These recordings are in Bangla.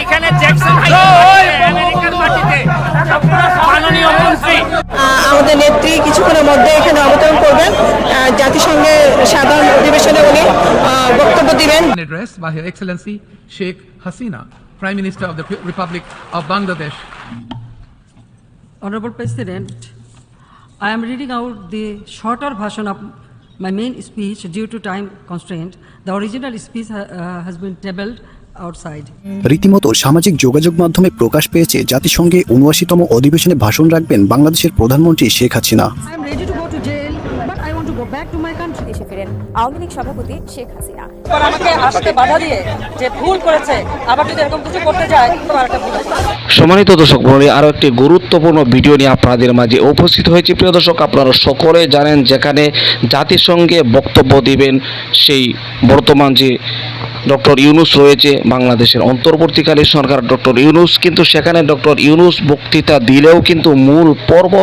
এইখানে জ্যাকসন আমেরিকার মাটিতে মাননীয় মন্ত্রী আমাদের নেত্রী কিছুক্ষণের মধ্যে এখানে অবতরণ করবেন আহ, সাধারণ অধিবেশনে উনি বক্তব্য দিবেন Excellency Sheikh Hasina, Prime Minister of the Republic of Bangladesh. Honorable President, I am reading out the shorter version of my main speech due to time constraint. The original speech uh, uh, has been tabled. রীতিমতো সামাজিক যোগাযোগ মাধ্যমে প্রকাশ পেয়েছে জাতিসংঘে উনআশিতম অধিবেশনে ভাষণ রাখবেন বাংলাদেশের প্রধানমন্ত্রী শেখ হাসিনা। ফেরেন আওয়ামী লীগ সভাপতি শেখ আমাকে আসতে বাধা দিয়ে যে ভুল করেছে আবার যদি এরকম কিছু করতে যায় সম্মানিত দর্শক মন্ডলী আরও একটি গুরুত্বপূর্ণ ভিডিও নিয়ে আপনাদের মাঝে উপস্থিত হয়েছে। প্রিয় দর্শক আপনারা সকলে জানেন যেখানে জাতিসংঘে বক্তব্য দিবেন সেই বর্তমান যে ডক্টর ইউনুস রয়েছে বাংলাদেশের অন্তর্বর্তীকালীন সরকার। ডক্টর ইউনুস কিন্তু সেখানে ডক্টর ইউনুস বক্তৃতা দিলেও কিন্তু মূল পর্ব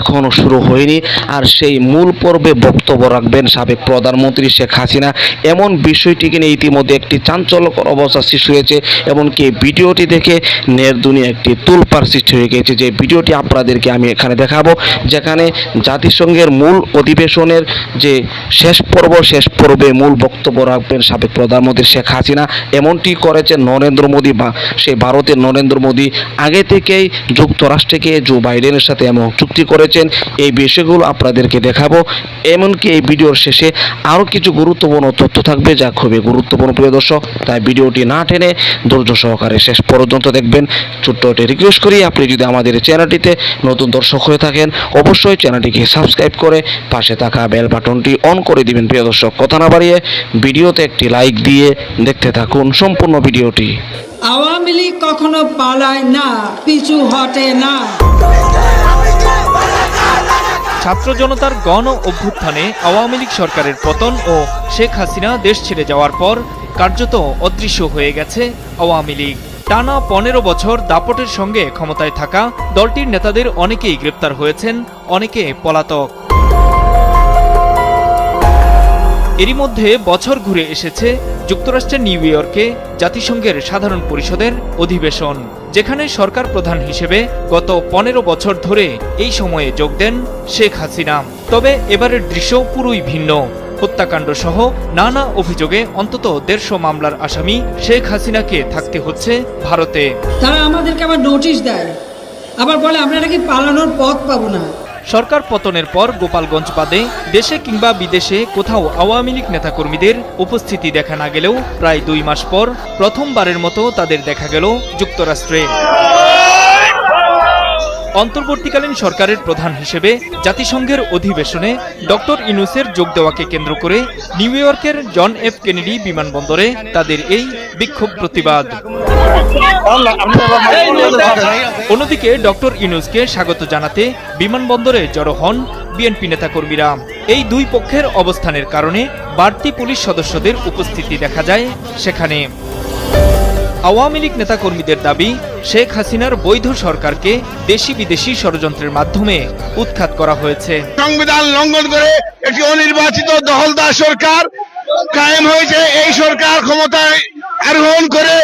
এখনও শুরু হয়নি। আর সেই মূল পর্বে বক্তব্য রাখবেন সাবেক প্রধানমন্ত্রী শেখ হাসিনা। এমন বিষয়টিকে নিয়ে ইতিমধ্যে একটি চাঞ্চল্যকর অবস্থা সৃষ্টি হয়েছে এমনকি ভিডিওটি দেখে নের দুনিয়া একটি তুলপার সৃষ্টি হয়ে গেছে। যে ভিডিওটি আপনাদেরকে আমি এখানে দেখাবো, যেখানে জাতিসংঘের মূল অধিবেশনের যে শেষ পর্ব, শেষ পর্বে মূল বক্তব্য রাখবেন সাবেক প্রধানমন্ত্রী শেখ হাসিনা এমনটি করেছেন নরেন্দ্র মোদী বা সেই ভারতের নরেন্দ্র মোদী আগে থেকেই যুক্তরাষ্ট্রকে জো বাইডেনের সাথে এমন চুক্তি করেছেন। এই বিষয়গুলো আপনাদেরকে দেখাবো। এমনকি এই ভিডিওর শেষে আরও কিছু গুরুত্বপূর্ণ তথ্য থাকবে যা খুবই গুরুত্বপূর্ণ, প্রিয় দর্শক। তাই ভিডিওটি না টেনে ধৈর্য সহকারে শেষ পর্যন্ত দেখবেন। ছোট্ট একটি রিকোয়েস্ট করি, আপনি যদি আমাদের চ্যানেলটিতে নতুন দর্শক হয়ে থাকেন, অবশ্যই চ্যানেলটিকে সাবস্ক্রাইব করে পাশে থাকা বেল বাটনটি অন করে দিবেন, প্রিয় দর্শক। কথা না বাড়িয়ে ভিডিওতে একটি লাইক দিয়ে দেখতে থাকুন সম্পূর্ণ ভিডিওটি। আওয়ামী লীগ কখনো পালায় না পিছু হটে না। ছাত্র জনতার গণ অভ্যুত্থানে আওয়ামী লীগ সরকারের পতন ও শেখ হাসিনা দেশ ছেড়ে যাওয়ার পর কার্যত অদৃশ্য হয়ে গেছে আওয়ামী লীগ। টানা পনেরো বছর দাপটের সঙ্গে ক্ষমতায় থাকা দলটির নেতাদের অনেকেই গ্রেপ্তার হয়েছেন অনেকে পলাতক। এরই মধ্যে বছর ঘুরে এসেছে যুক্তরাষ্ট্রের নিউ ইয়র্কে জাতিসংঘের সাধারণ পরিষদের অধিবেশন, যেখানে সরকার প্রধান হিসেবে গত পনেরো বছর ধরে এই সময়ে যোগ দেন শেখ হাসিনা। তবে এবারের দৃশ্য পুরোই ভিন্ন। হত্যাকাণ্ড সহ নানা অভিযোগে অন্তত দেড়শো মামলার আসামি শেখ হাসিনাকে থাকতে হচ্ছে ভারতে। তারা আমাদেরকে আবার নোটিশ দেয়। আবার বলে, আমরা নাকি পালানোর পথ পাবো না। সরকার পতনের পর গোপালগঞ্জ বাদে দেশে কিংবা বিদেশে কোথাও আওয়ামী লীগ নেতাকর্মীদের উপস্থিতি দেখা না গেলেও প্রায় দুই মাস পর প্রথমবারের মতো তাদের দেখা গেল যুক্তরাষ্ট্রে। অন্তর্বর্তীকালীন সরকারের প্রধান হিসেবে জাতিসংঘের অধিবেশনে ডক্টর ইনুসের যোগ দেওয়াকে কেন্দ্র করে নিউ ইয়র্কের জন এফ কেনেডি বিমানবন্দরে তাদের এই বিক্ষোভ প্রতিবাদ। অন্যদিকে ডক্টর ইনুসকে স্বাগত জানাতে বিমানবন্দরে জড়ো হন বিএনপি নেতাকর্মীরা। এই দুই পক্ষের অবস্থানের কারণে বাড়তি পুলিশ সদস্যদের উপস্থিতি দেখা যায় সেখানে। আওয়ামী লীগ নেতাকর্মীদের দাবি শেখ হাসিনার বৈধ সরকারকে দেশি বিদেশি ষড়যন্ত্রের মাধ্যমে উৎখাত করা হয়েছে। সংবিধান লঙ্ঘন করে একটি অনির্বাচিত দখলদার সরকার কায়েম হয়েছে। এই সরকার ক্ষমতায় আরোহণ করে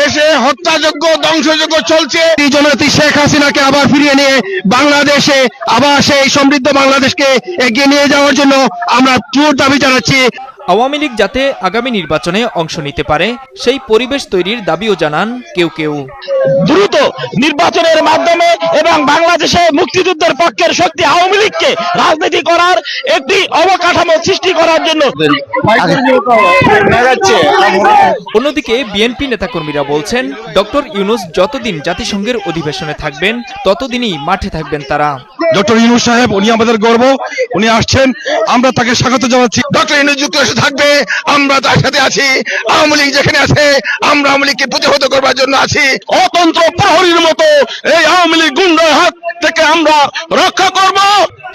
দেশে হত্যাযোগ্য ধ্বংসযোগ্য চলছে। এই জননেত্রী শেখ হাসিনাকে আবার ফিরিয়ে নিয়ে বাংলাদেশে আবার সেই সমৃদ্ধ বাংলাদেশকে এগিয়ে নিয়ে যাওয়ার জন্য আমরা জোর দাবি জানাচ্ছি। আওয়ামী লীগ যাতে আগামী নির্বাচনে অংশ নিতে পারে সেই পরিবেশ তৈরির দাবিও জানান কেউ কেউ। দ্রুত নির্বাচনের মাধ্যমে এবং বাংলাদেশে মুক্তিযুদ্ধের পক্ষের শক্তি আওয়ামী লীগকে রাজনীতি করার একটি অবকাঠামো সৃষ্টি করার জন্য অন্যদিকে বিএনপি নেতাকর্মীরা বলছেন ডক্টর ইউনুস যতদিন জাতিসংঘের অধিবেশনে থাকবেন ততদিনই মাঠে থাকবেন তারা। ডক্টর ইউনুস সাহেব উনি আমাদের গর্ব। উনি আসছেন আমরা তাকে স্বাগত জানাচ্ছি। ডক্টর ইউনুস যুক্তরাষ্ট্রে থাকবে, আমরা তার সাথে আছি। আওয়ামী লীগ যেখানে আছে, আমরা আওয়ামী লীগকে প্রতিহত করবার জন্য আছি। অতন্ত্র প্রহরীর মতো এই আওয়ামী লীগ গুন্ডার হাত থেকে আমরা রক্ষা করব।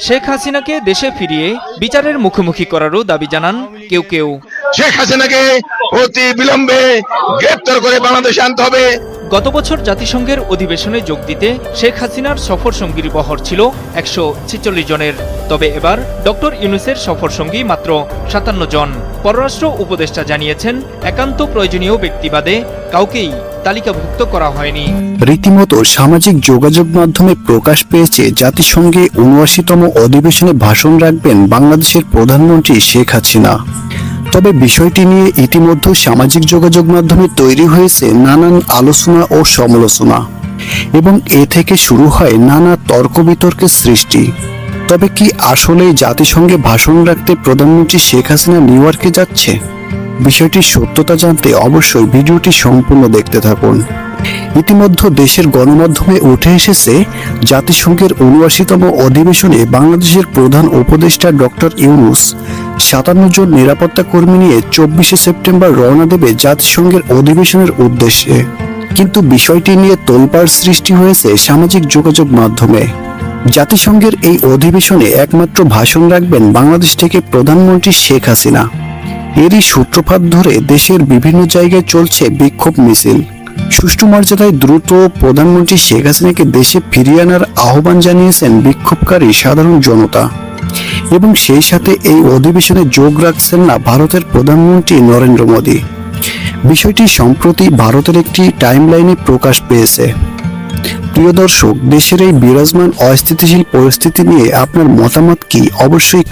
শেখ হাসিনাকে দেশে ফিরিয়ে বিচারের মুখোমুখি করারও দাবি জানান কেউ কেউ। শেখ হাসিনাকে অতি বিলম্বে গ্রেপ্তার করে বাংলাদেশে আনতে হবে। গত বছর জাতিসংঘের অধিবেশনে যোগ দিতে শেখ হাসিনার সফর সঙ্গীর বহর ছিল একশো ছেচল্লিশ জনের। তবে এবার ডক্টর ইউনুসের সফর সঙ্গী মাত্র সাতান্ন জন। পররাষ্ট্র উপদেষ্টা জানিয়েছেন একান্ত প্রয়োজনীয় ব্যক্তিবাদে কাউকেই তালিকাভুক্ত করা হয়নি। রীতিমতো সামাজিক যোগাযোগ মাধ্যমে প্রকাশ পেয়েছে জাতিসংঘে উনআশিতম অধিবেশনে ভাষণ রাখবেন বাংলাদেশের প্রধানমন্ত্রী শেখ হাসিনা। তবে বিষয়টি নিয়ে ইতিমধ্যে সামাজিক যোগাযোগ মাধ্যমে তৈরি হয়েছে নানান আলোচনা ও সমালোচনা। এবং এ থেকে শুরু হয় নানা তর্ক বিতর্কের সৃষ্টি। তবে কি আসলে জাতিসংঘে ভাষণ রাখতে প্রধানমন্ত্রী শেখ হাসিনা নিউ ইয়র্কে যাচ্ছে? বিষয়টির সত্যতা জানতে অবশ্যই ভিডিওটি সম্পূর্ণ দেখতে থাকুন। ইতিমধ্যে দেশের গণমাধ্যমে উঠে এসেছে জাতিসংঘের উনআশিতম অধিবেশনে বাংলাদেশের প্রধান উপদেষ্টা ডক্টর ইউনুস সাতান্ন জন নিরাপত্তা কর্মী নিয়ে চব্বিশে সেপ্টেম্বর রওনা দেবে জাতিসংঘের অধিবেশনের উদ্দেশ্যে। কিন্তু বিষয়টি নিয়ে তোলপাড় সৃষ্টি হয়েছে সামাজিক যোগাযোগ মাধ্যমে। জাতিসংঘের এই অধিবেশনে একমাত্র ভাষণ রাখবেন বাংলাদেশ থেকে প্রধানমন্ত্রী শেখ হাসিনা। এরই সূত্রপাত ধরে দেশের বিভিন্ন জায়গায় চলছে বিক্ষোভ মিছিল। সুষ্ঠু মর্যাদায় দ্রুত প্রধানমন্ত্রী শেখ হাসিনাকে দেশে ফিরিয়ে আনার আহ্বান জানিয়েছেন বিক্ষোভকারী সাধারণ জনতা। এবং সেই সাথে এই অধিবেশনে যোগ রাখছেন না ভারতের প্রধানমন্ত্রী নরেন্দ্র মোদী। বিষয়টি সম্প্রতি ভারতের একটি টাইমলাইনে প্রকাশ পেয়েছে। প্রিয় দর্শক দেশের এই বিরাজমান অস্থিতিশীল পরিস্থিতি নিয়ে আপনার মতামত কি? অবশ্যই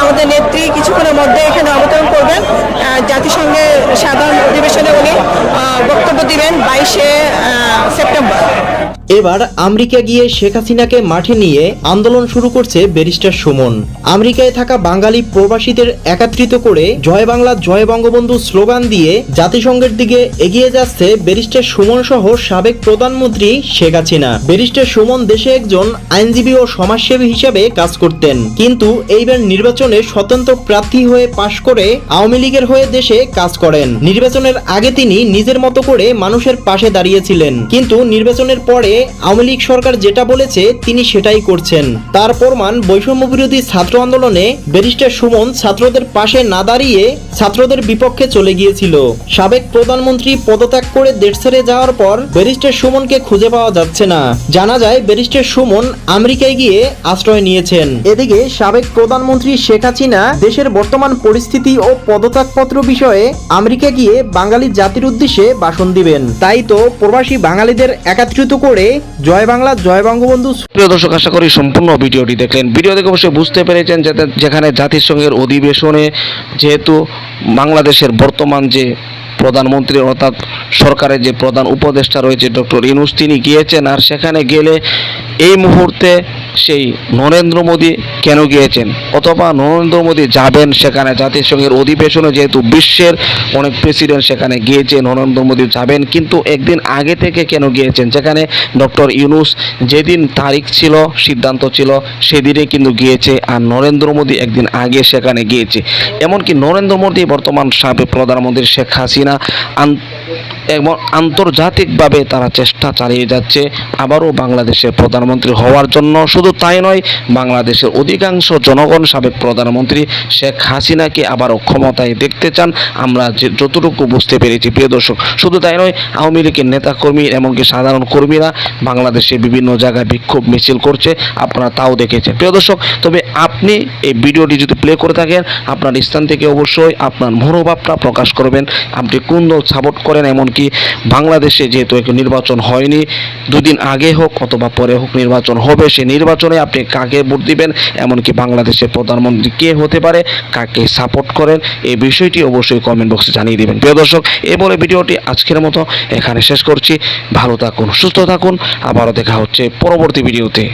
আমাদের নেত্রী কিছুক্ষণের মধ্যে এখানে অবতরণ করবেন। জাতিসংঘের সাধারণ অধিবেশনে উনি বক্তব্য দিবেন বাইশে সেপ্টেম্বর। এবার আমেরিকা গিয়ে শেখ হাসিনাকে মাঠে নিয়ে আন্দোলন শুরু করছে ব্যারিস্টার সুমন। আমেরিকায় থাকা বাঙালি প্রবাসীদের একাত্রিত করে জয় বাংলা, জয় বঙ্গবন্ধু স্লোগান দিয়ে জাতিসংঘের দিকে এগিয়ে যাচ্ছে ব্যারিস্টার সুমন সহ সাবেক প্রধানমন্ত্রী শেখ হাসিনা। ব্যারিস্টার সুমন দেশে একজন আইনজীবী ও সমাজসেবী হিসেবে কাজ করতেন। কিন্তু এইবার নির্বাচনে স্বতন্ত্র প্রার্থী হয়ে পাশ করে আওয়ামী লীগের হয়ে দেশে কাজ করেন। নির্বাচনের আগে তিনি নিজের মতো করে মানুষের পাশে দাঁড়িয়েছিলেন। কিন্তু নির্বাচনের পরে আওয়ামী লীগ সরকার যেটা বলেছে তিনি সেটাই করছেন। তার প্রমাণ বৈষম্য বিরোধী ছাত্র আন্দোলনে ব্যারিস্টার সুমন ছাত্রদের পাশে না দাঁড়িয়ে ছাত্রদের বিপক্ষে চলে গিয়েছিল। সাবেক প্রধানমন্ত্রী পদত্যাগ করে দেশ ছেড়ে যাওয়ার পর ব্যারিস্টার সুমনকে খুঁজে পাওয়া যাচ্ছে না। জানা যায়, ব্যারিস্টার সুমন আমেরিকায় গিয়ে আশ্রয় নিয়েছেন। এদিকে সাবেক প্রধানমন্ত্রী শেখ হাসিনা দেশের বর্তমান পরিস্থিতি ও পদত্যাগপত্র বিষয়ে আমেরিকা গিয়ে বাঙালি জাতির উদ্দেশ্যে ভাষণ দিবেন। তাই তো প্রবাসী বাঙালিদের একত্রিত করে জয় বাংলা, জয় বঙ্গবন্ধু। প্রিয় দর্শক, আশা করি সম্পূর্ণ ভিডিওটি দেখলেন। ভিডিও দেখে অবশ্যই বুঝতে পেরেছেন যেখানে জাতিসংঘের অধিবেশনে যেহেতু বাংলাদেশের বর্তমান যে প্রধানমন্ত্রী অর্থাৎ সরকারের যে প্রধান উপদেষ্টা রয়েছে ডক্টর ইনুস, তিনি গিয়েছেন আর সেখানে গেলে এই মুহূর্তে সেই নরেন্দ্র মোদী কেন গিয়েছেন? অথবা নরেন্দ্র মোদী যাবেন সেখানে? জাতিসংঘের অধিবেশনে যেহেতু বিশ্বের অনেক প্রেসিডেন্ট সেখানে গিয়েছে, নরেন্দ্র মোদী যাবেন, কিন্তু একদিন আগে থেকে কেন গিয়েছেন? যেখানে ডক্টর ইউনুস যেদিন তারিখ ছিল, সিদ্ধান্ত ছিল সেদিনে কিন্তু গিয়েছে আর নরেন্দ্র মোদী একদিন আগে সেখানে গিয়েছে। এমনকি নরেন্দ্র মোদী বর্তমান সাবেক প্রধানমন্ত্রী শেখ হাসিনা না এবং আন্তর্জাতিকভাবে তারা চেষ্টা চালিয়ে যাচ্ছে আবারও বাংলাদেশের প্রধানমন্ত্রী হওয়ার জন্য। শুধু তাই নয়, বাংলাদেশের অধিকাংশ জনগণ সাবেক প্রধানমন্ত্রী শেখ হাসিনাকে আবারও ক্ষমতায় দেখতে চান। আমরা যে যতটুকু বুঝতে পেরেছি, প্রিয় দর্শক, শুধু তাই নয়, আওয়ামী লীগের নেতাকর্মী এমনকি সাধারণ কর্মীরা বাংলাদেশে বিভিন্ন জায়গায় বিক্ষোভ মিছিল করছে। আপনারা তাও দেখেছেন। প্রিয় দর্শক, তবে আপনি এই ভিডিওটি যদি প্লে করে থাকেন, আপনার স্থান থেকে অবশ্যই আপনার মনোভাবটা প্রকাশ করবেন। আপনি কোন দল সাপোর্ট করেন, এমনকি বাংলাদেশে যেহেতু একটু নির্বাচন হয়নি, দুদিন আগে হোক অথবা পরে হোক নির্বাচন হবে সেই নির্বাচনে আপনি কাকে ভোট দিবেন, এমনকি বাংলাদেশের প্রধানমন্ত্রী কে হতে পারে, কাকে সাপোর্ট করেন, এই বিষয়টি অবশ্যই কমেন্ট বক্সে জানিয়ে দিবেন। প্রিয় দর্শক, এ বলে ভিডিওটি আজকের মতো এখানে শেষ করছি। ভালো থাকুন, সুস্থ থাকুন, আবারও দেখা হচ্ছে পরবর্তী ভিডিওতে।